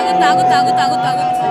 ಆಗುತ್ತೆ ಆಗುತ್ತೆ